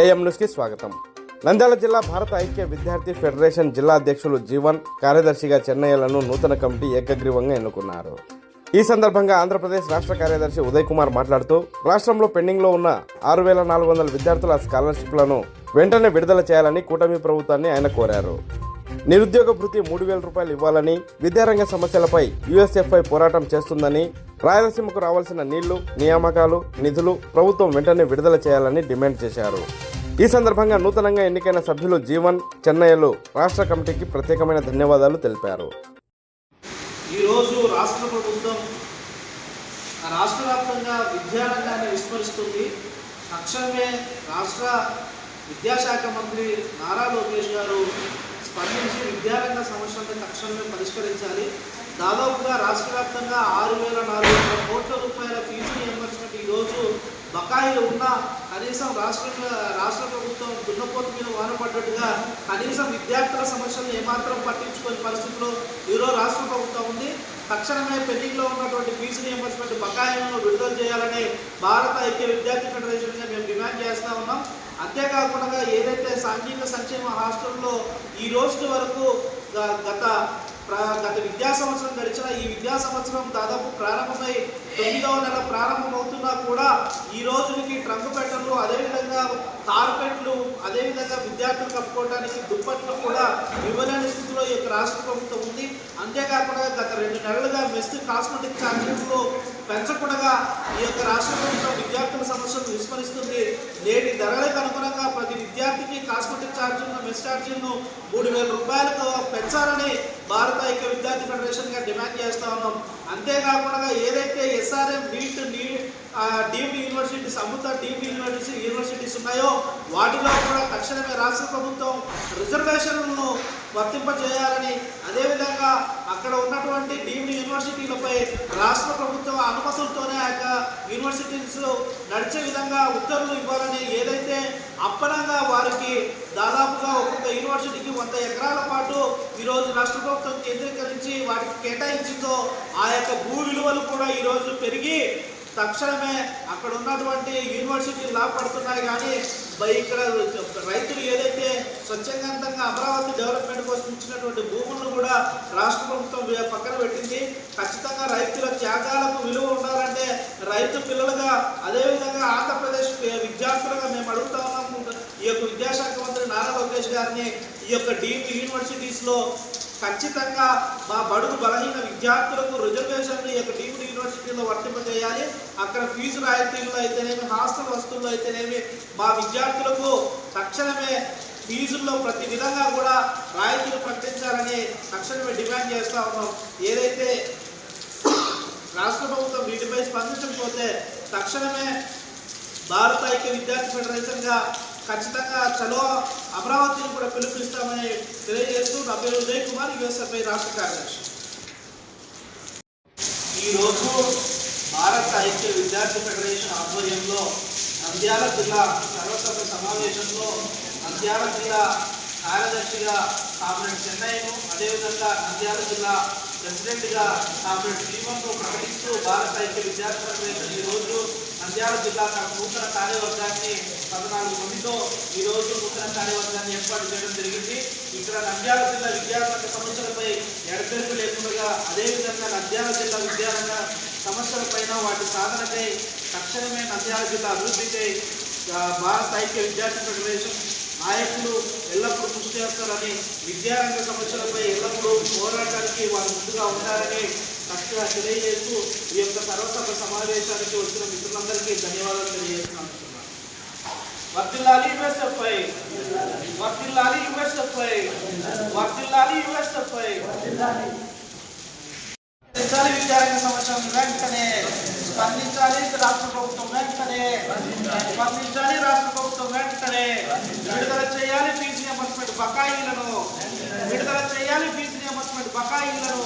AM న్యూస్కి స్వాగతం. నంద్యాల జిల్లా భారత ఐక్య విద్యార్థి ఫెడరేషన్ జిల్లా అధ్యక్షులు జీవన్ కార్యదర్శిగా చెన్నయ్యలను నూతన కమిటీ ఏకగ్రీవంగా ఎన్నుకున్నారు. ఈ సందర్భంగా ఆంధ్రప్రదేశ్ రాష్ట్ర కార్యదర్శి ఉదయ్ కుమార్ మాట్లాడుతూ రాష్ట్రంలో పెండింగ్లో ఉన్న ఆరు వేల నాలుగు వందల విద్యార్థుల స్కాలర్షిప్లను వెంటనే విడుదల చేయాలని కూటమి ప్రభుత్వాన్ని ఆయన కోరారు. నిరుద్యోగ భృతి మూడు వేల రూపాయలు ఇవ్వాలని విద్యారంగ సమస్యలపై యుఎస్ఎఫ్ఐ పోరాటం చేస్తుందని రాయలసీమకు రావాల్సిన నీళ్ళు నియామకాలు నిధులు ప్రభుత్వం వెంటనే విడుదల చేయాలని డిమాండ్ చేశారు. ఈ సందర్భంగా నూతనంగా ఎన్నికైన సభ్యులు జీవన్ చెన్నయ్యలు రాష్ట్ర కమిటీకి ప్రత్యేకమైన ధన్యవాదాలు తెలిపారు. ఈరోజు రాష్ట్ర ప్రభుత్వం రాష్ట్ర వ్యాప్తంగా విద్యారంగాన్ని విస్మరిస్తుంది. తక్షణమే రాష్ట్ర విద్యాశాఖ మంత్రి నారా లోకేష్ గారు స్పందించి విద్యారంగ సమస్యలను తక్షణమే పరిష్కరించాలి. దాదాపుగా రాష్ట్ర వ్యాప్తంగా ఆరు వేల నాలుగు వందల కోట్ల రూపాయల ఫీజు రియంబర్స్మెంట్ ఈరోజు బకాయిలు ఉన్న కనీసం రాష్ట్ర రాష్ట్ర ప్రభుత్వం దున్నపోతు మీద వానపడ్డట్టుగా కనీసం విద్యార్థుల సమస్యలను ఏమాత్రం పట్టించుకొని పరిస్థితిలో ఈరోజు రాష్ట్ర ప్రభుత్వం ఉంది. తక్షణమే పెండింగ్లో ఉన్నటువంటి ఫీజు రియంబర్స్మెంట్ బకాయిలను విడుదల చేయాలని భారత ఐక్య విద్యార్థి ఫెడరేషన్గా మేము డిమాండ్ చేస్తూ ఉన్నాం. అంతేకాకుండా ఏదైతే సాంఘిక సంక్షేమ హాస్టల్లో ఈ రోజు వరకు గ- గత గత విద్యా సంవత్సరం గడిచిన ఈ విద్యా సంవత్సరం దాదాపు ప్రారంభమై తొమ్మిదవ నెల ప్రారంభమవుతున్నా కూడా ఈ రోజుకి ట్రంక్ పెట్టలు అదేవిధంగా కార్పెట్లు అదేవిధంగా విద్యార్థులు కప్పుకోవడానికి దుప్పట్లు కూడా ఇవ్వలేని స్థితిలో ఈ యొక్క రాష్ట్ర ప్రభుత్వం ఉంది. అంతేకాకుండా గత రెండు నెలలుగా మెస్ కాస్మెటిక్ ఛార్జీలు పెంచకుండా ఈ యొక్క రాష్ట్ర ప్రభుత్వం విద్యార్థుల సమస్యలను విస్మరిస్తుంది. నేటి ధరలకు అనుగుణంగా ప్రతి విద్యార్థికి కాస్మెటిక్ ఛార్జీలను మెస్ ఛార్జీలను మూడు వేల రూపాయలకు పెంచాలని భారత ఐక్య విద్యార్థి ఫెడరేషన్గా డిమాండ్ చేస్తా ఉన్నాం. అంతేకాకుండా ఏదైతే ఎస్ఆర్ఎం నీట్ నీ deemed universities Amrita deemed university universities ఉన్నాయో వాటిలో కూడా తక్షణమే రాష్ట్ర ప్రభుత్వం రిజర్వేషన్లను వర్తింపజేయాలని అదేవిధంగా అక్కడ ఉన్నటువంటి డీమ్డ్ యూనివర్సిటీలపై రాష్ట్ర ప్రభుత్వం అనుమతులు యూనివర్సిటీస్ నడిచే విధంగా ఉత్తర్వులు ఇవ్వాలని ఏదైతే అప్పనంగా వారికి దాదాపుగా ఒక్కొక్క యూనివర్సిటీకి వంద ఎకరాల పాటు ఈరోజు రాష్ట్ర ప్రభుత్వం కేంద్రీకరించి వాటికి కేటాయించిందో ఆ యొక్క భూ విలువలు కూడా ఈరోజు పెరిగి తక్షణమే అక్కడ ఉన్నటువంటి యూనివర్సిటీలు లాభపడుతున్నాయి కానీ బై- ఇక్కడ రైతులు ఏదైతే స్వచ్ఛందంగా అమరావతి డెవలప్మెంట్ కోసం ఇచ్చినటువంటి భూములను కూడా రాష్ట్ర ప్రభుత్వం పక్కన పెట్టింది. ఖచ్చితంగా రైతుల త్యాగాలకు విలువ ఉండాలంటే రైతు పిల్లలుగా అదేవిధంగా ఆంధ్రప్రదేశ్ విద్యార్థులుగా మేము అడుగుతా ఉన్నాము ఈ యొక్క విద్యాశాఖ మంత్రి నారా లోకేష్ గారిని ఈ యొక్క డీమ్డ్ యూనివర్సిటీస్లో ఖచ్చితంగా మా బడుగు బలహీన విద్యార్థులకు రిజర్వేషన్లు ఈ యొక్క యూనివర్సిటీలో వర్తింపజేయాలి అక్కడ ఫీజు రాయితీల్లో అయితేనేమి హాస్టల్ వస్తువుల్లో అయితేనేమి మా విద్యార్థులకు తక్షణమే ఫీజుల్లో ప్రతి విధంగా కూడా రాయితీలు ప్రకటించాలని తక్షణమే డిమాండ్ చేస్తూ ఉన్నాం. ఏదైతే రాష్ట్ర ప్రభుత్వం వీటిపై స్పందించకపోతే తక్షణమే భారత ఐక్య విద్యార్థి ఫెడరేషన్గా ఖచ్చితంగా చలో అమరావతిని కూడా పిలుపునిస్తామని తెలియజేస్తూ నా పేరు ఉదయ్ కుమార్ యుఎస్ఎఫ్ఐ రాష్ట్ర కార్యదర్శి. ఈరోజు భారత ఐక్య విద్యార్థి ఫెడరేషన్ ఆధ్వర్యంలో నంద్యాల జిల్లా సర్వసభ సమావేశంలో నంద్యాల జిల్లా కార్యదర్శిగా కామ్రేడ్ చెన్నైను అదేవిధంగా నంద్యాల జిల్లా ప్రెసిడెంట్గా ఆమె శ్రీమంత్ ప్రకటిస్తూ భారత ఐక్య విద్యార్థి ఈరోజు నంద్యాల జిల్లా నూతన కార్యవర్గాన్ని పద్నాలుగు మందితో ఈరోజు నూతన కార్యవర్గాన్ని ఏర్పాటు చేయడం జరిగింది. ఇక్కడ నంద్యాల జిల్లా విద్యారంగ సమస్యలపై ఎడతెరిపి లేకుండా అదేవిధంగా నంద్యాల జిల్లా విద్యారంగ సమస్యలపైన వాటి సాధనకై తక్షణమే నంద్యాల జిల్లా అభివృద్ధికై భారత ఐక్య విద్యార్థి ఫెడరేషన్ నాయకులు ఎల్లప్పుడూ కృషి చేస్తారని విద్యారంగ సమస్యలపై ఎల్లప్పుడూ పోరాటానికి వారు ముందుగా ఉండాలని చక్కగా తెలియజేస్తూ ఈ యొక్క సర్వసభ సమావేశానికి వచ్చిన మిత్రులందరికీ ధన్యవాదాలు తెలియజేస్తున్నాను. వర్తిల్లాలి యుఎస్ఎఫ్ఐ. వర్తిల్లాలి యుఎస్ఎఫ్ఐ. వర్తిల్లాలి యుఎస్ఎఫ్ఐ. స్పెషల్ విద్యారంగ సంవత్సరం వెంటనే. స్పందించాలి రాష్ట్ర ప్రభుత్వం వెంటనే. స్పందించాలి రాష్ట్ర వెంటనే విడుదల చేయాలి ఫీజు రియంబర్స్మెంట్ బకాయిలను. విడుదల చేయాలి ఫీజు రియంబర్స్మెంట్ బకాయిలను.